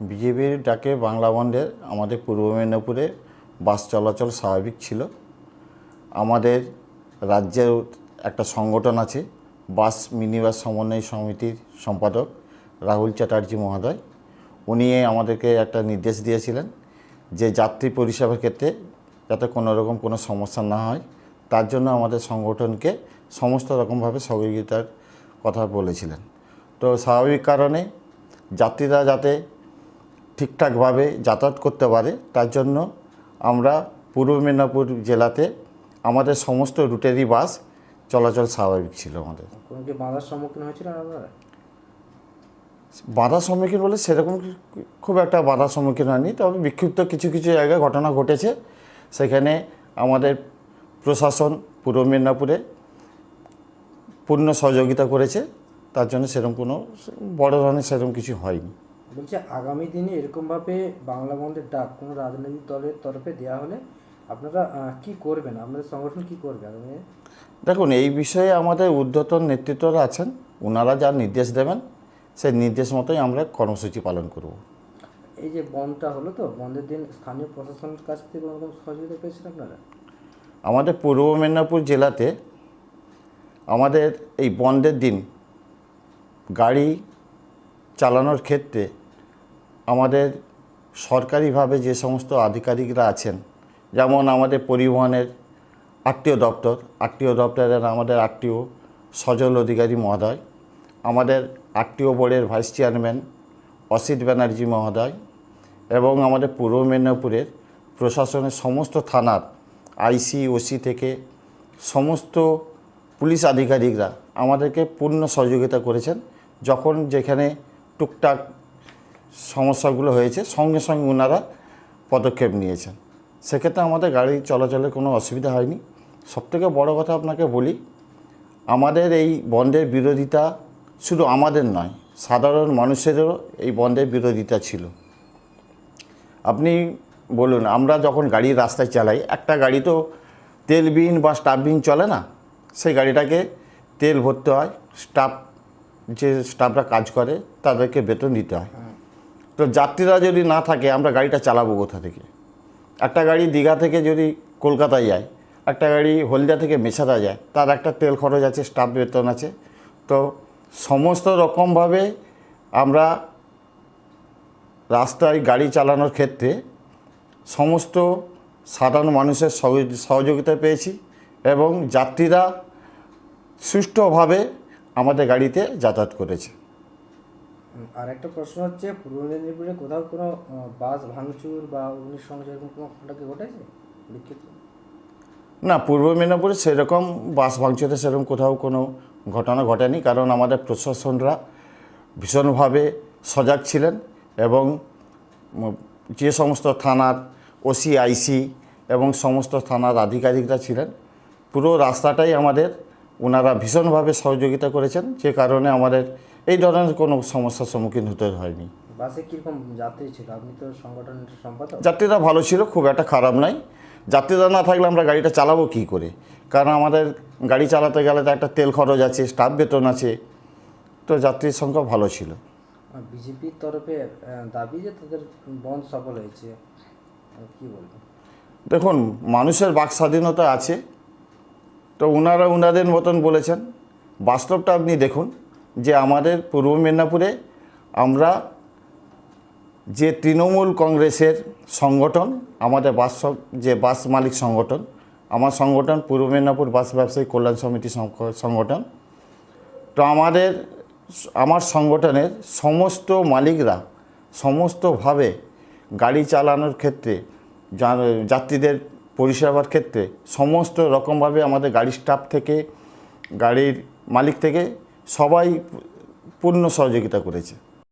বিজেপির ডাকে বাংলা বন্ধের আমাদের পূর্ব মেদিনীপুরে বাস চলাচল স্বাভাবিক ছিল। আমাদের রাজ্যের একটা সংগঠন আছে, বাস মিনি বাস সমন্বয় সমিতির সম্পাদক রাহুল চ্যাটার্জি মহোদয়। উনি আমাদেরকে একটা নির্দেশ দিয়েছিলেন যে যাত্রী পরিষেবার ক্ষেত্রে যাতে কোনো রকম কোনো সমস্যা না হয়, তার জন্য আমাদের সংগঠনকে সমস্ত রকমভাবে সহযোগিতার কথা বলেছিলেন। তো স্বাভাবিক কারণে যাত্রীরা যাতে ঠিকঠাকভাবে যাতায়াত করতে পারে তার জন্য আমরা পূর্ব মেদিনীপুর জেলাতে আমাদের সমস্ত রুটেরই বাস চলাচল স্বাভাবিক ছিল আমাদের। কোনো কি বাধার সম্মুখীন হয়েছিলেন আপনারা? বাধার সম্মুখীন বলে সেরকম খুব একটা বাধার সম্মুখীন হয়নি তবে বিক্ষিপ্ত কিছু কিছু জায়গায় ঘটনা ঘটেছে। সেখানে আমাদের প্রশাসন পূর্ব মেদিনীপুরে পূর্ণ সহযোগিতা করেছে তার জন্য সেরকম কোনো বড় ধরনের সেরকম কিছু হয়নি। বলছে আগামী দিনে এরকমভাবে বাংলা বন্ধের ডাক কোনো রাজনৈতিক দলের তরফে দেওয়া হলে আপনারা কি করবেন? আপনাদের সংগঠন কি করবে আগামী দেখুন এই বিষয়ে আমাদের ঊর্ধ্বতন নেতৃত্বরা আছেন ওনারা যা নির্দেশ দেবেন সেই নির্দেশ মতোই আমরা কর্মসূচি পালন করব। এই যে বন্ধটা হলো তো বন্ধের দিন স্থানীয় প্রশাসনের কাছ থেকে কোনো রকম সহযোগিতা পেয়েছেন আপনারা? আমাদের পূর্ব মেদিনীপুর জেলাতে আমাদের এই বন্ধের দিন গাড়ি চালানোর ক্ষেত্রে আমাদের সরকারিভাবে যে সমস্ত আধিকারিকরা আছেন, যেমন আমাদের পরিবহনের আরটিও দপ্তর, আরটিও দপ্তরের আমাদের আরটিও সজল অধিকারী মহোদয়, আমাদের আরটিও বোর্ডের ভাইস চেয়ারম্যান অসিত ব্যানার্জি মহোদয় এবং আমাদের পূর্ব মেদিনীপুরের প্রশাসনের সমস্ত থানার আইসি, ওসি থেকে সমস্ত পুলিশ আধিকারিকরা আমাদেরকে পূর্ণ সহযোগিতা করেছেন। যখন যেখানে টুকটাক সমস্যাগুলো হয়েছে, সঙ্গে সঙ্গে ওনারা পদক্ষেপ নিয়েছেন। সেক্ষেত্রে আমাদের গাড়ি চলাচলের কোনো অসুবিধা হয়নি। সবথেকে বড় কথা আপনাকে বলি, আমাদের এই বন্ধের বিরোধিতা শুধু আমাদের নয়, সাধারণ মানুষেরও এই বন্ধের বিরোধিতা ছিল। আপনি বলুন, আমরা যখন গাড়ি রাস্তায় চালাই, একটা গাড়ি তো তেলবিহীন বা স্টাফবিহীন চলে না, সেই গাড়িটাকে তেল ভরতে হয়, স্টাফ যে স্টাফরা কাজ করে, তাদেরকে বেতন দিতে হয়। তো যাত্রীরা যদি না থাকে, আমরা গাড়িটা চালাবো কোথা থেকে? একটা গাড়ি দীঘা থেকে যদি কলকাতায় যায়, একটা গাড়ি হলদিয়া থেকে মেছাদা যায়, তার একটা তেল খরচ আছে, স্টাফ বেতন আছে। তো সমস্ত রকমভাবে আমরা রাস্তায় গাড়ি চালানোর ক্ষেত্রে সমস্ত সাধারণ মানুষের সহযোগ- সহযোগিতা পেয়েছি এবং যাত্রীরা সুষ্ঠুভাবে আমাদের গাড়িতে যাতায়াত করেছে। আর একটা প্রশ্ন হচ্ছে, পূর্ব মেদিনীপুরে কোথাও কোনো বাস ভাঙচুর বা অগ্নিসংযোগ এরকম কোনো ঘটনা কি ঘটেছে? বিক্ষিপ্ত না, পূর্ব মেদিনীপুরে সেরকম বাস ভাঙচুরে সেরকম কোথাও কোনো ঘটনা ঘটেনি, কারণ আমাদের প্রশাসনরা ভীষণভাবে সজাগ ছিলেন এবং যে সমস্ত থানার ওসি, আইসি এবং সমস্ত থানার আধিকারিকরা ছিলেন, পুরো রাস্তাটাই আমাদের ওনারা ভীষণভাবে সহযোগিতা করেছেন, যে কারণে আমাদের এই ধরনের কোনো সমস্যার সম্মুখীন হতে হয়নি। বাসে কীরকম যাত্রী ছিল? আপনি তো সংগঠনের সম্পাদক। যাত্রীরা ভালো ছিল খুব একটা খারাপ নাই। যাত্রীরা না থাকলে আমরা গাড়িটা চালাবো কী করে? কারণ আমাদের গাড়ি চালাতে গেলে তো একটা তেল খরচ আছে স্টাফ বেতন আছে তো যাত্রীর সংখ্যা ভালো ছিল। বিজেপির তরফে দাবি যে তাদের বন্ধ সফল হয়েছে কি বলব? দেখুন মানুষের বাক স্বাধীনতা আছে তো ওনারা ওনাদের মতন বলেছেন। বাস্তবটা আপনি দেখুন। যে আমাদের পূর্ব মেদিনীপুরে আমরা যে তৃণমূল কংগ্রেসের সংগঠন, আমাদের বাস যে বাস মালিক সংগঠন, আমার সংগঠন পূর্ব মেদিনীপুর বাস ব্যবসায়ী কল্যাণ সমিতি সংগঠন। তো আমাদের, আমার সংগঠনের সমস্ত মালিকরা সমস্তভাবে গাড়ি চালানোর ক্ষেত্রে যাত্রীদের পরিষেবার ক্ষেত্রে সমস্ত রকমভাবে আমাদের গাড়ি স্টাফ থেকে, গাড়ির মালিক থেকে সবাই পূর্ণ সহযোগিতা করেছে।